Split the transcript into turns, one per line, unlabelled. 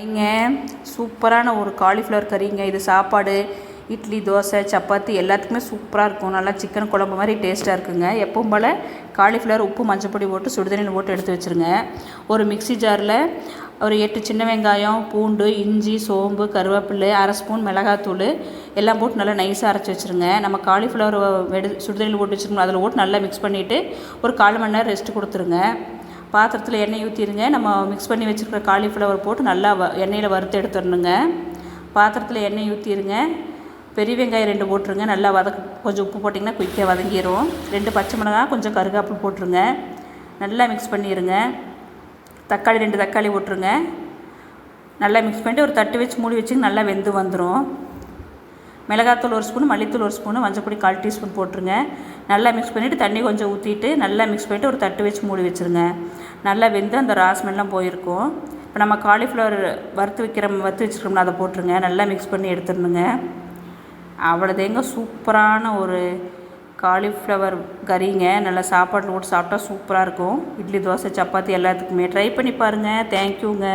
இங்க சூப்பரான ஒரு காலிஃப்ளவர் கறிங்க இது சாப்பாடு இட்லி தோசை சப்பாத்தி எல்லாத்துக்குமே சூப்பராக இருக்கும். நல்லா சிக்கன் குழம்பு மாதிரி டேஸ்ட்டாக இருக்குங்க. எப்பவும் போல் காலிஃப்ளவர் உப்பு மஞ்சப்பொடி போட்டு சுடுதண்ணியில் போட்டு எடுத்து வச்சுருங்க. ஒரு மிக்ஸி ஜாரில் ஒரு எட்டு சின்ன வெங்காயம் பூண்டு இஞ்சி சோம்பு கருவேப்பிலை அரை ஸ்பூன் மிளகாத்தூள் எல்லாம் போட்டு நல்லா நைஸாக அரைச்சி வச்சுருங்க. நம்ம காலிஃப்ளவர் எடு சுடுதண்ணியில் போட்டு வச்சுருக்கோம் அதில் போட்டு நல்லா மிக்ஸ் பண்ணிவிட்டு ஒரு கால் மணி நேரம் ரெஸ்ட் கொடுத்துருங்க. பாத்திரத்தில் எண்ணெய் ஊற்றிடுங்க நம்ம மிக்ஸ் பண்ணி வச்சுருக்கிற காலிஃப்ளவர் போட்டு நல்லா வ எண்ணெயில் வறுத்து எடுத்துடணுங்க. பாத்திரத்தில் எண்ணெய் ஊற்றிடுங்க பெரிய வெங்காயம் ரெண்டு போட்டுருங்க. நல்லா வதக்கு கொஞ்சம் உப்பு போட்டிங்கன்னா குயிக்காக வதங்கிடும் ரெண்டு பச்சை மிளகா கொஞ்சம் கருகாப்பு போட்டுருங்க. நல்லா மிக்ஸ் பண்ணிடுங்க தக்காளி ரெண்டு தக்காளி போட்டுருங்க. நல்லா மிக்ஸ் பண்ணிட்டு ஒரு தட்டு வச்சு மூடி வச்சு நல்லா வெந்து வந்துடும் மிளகாத்தூள் ஒரு ஸ்பூன் மல்லித்தூள் ஒரு ஸ்பூனு மஞ்சப்பொடி கால் டீஸ்பூன் போட்டுருங்க. நல்லா மிக்ஸ் பண்ணிவிட்டு தண்ணி கொஞ்சம் ஊற்றிட்டு நல்லா மிக்ஸ் பண்ணிவிட்டு ஒரு தட்டு வச்சு மூடி வச்சுருங்க. நல்லா வெந்து அந்த ராஸ்மெல்லாம் போயிருக்கும். இப்போ நம்ம காலிஃப்ளவர் வறுத்து வைக்கிற வறுத்து வச்சுருக்கோம்னா அதை போட்டுருங்க. நல்லா மிக்ஸ் பண்ணி எடுத்துடணுங்க. அவ்வளோதேங்க சூப்பரான ஒரு காலிஃப்ளவர் கறிங்க. நல்லா சாப்பாட்டில் போட்டு சாப்பிட்டா சூப்பராக இருக்கும். இட்லி தோசை சப்பாத்தி எல்லாத்துக்குமே. ட்ரை பண்ணி பாருங்கள் தேங்க்யூங்க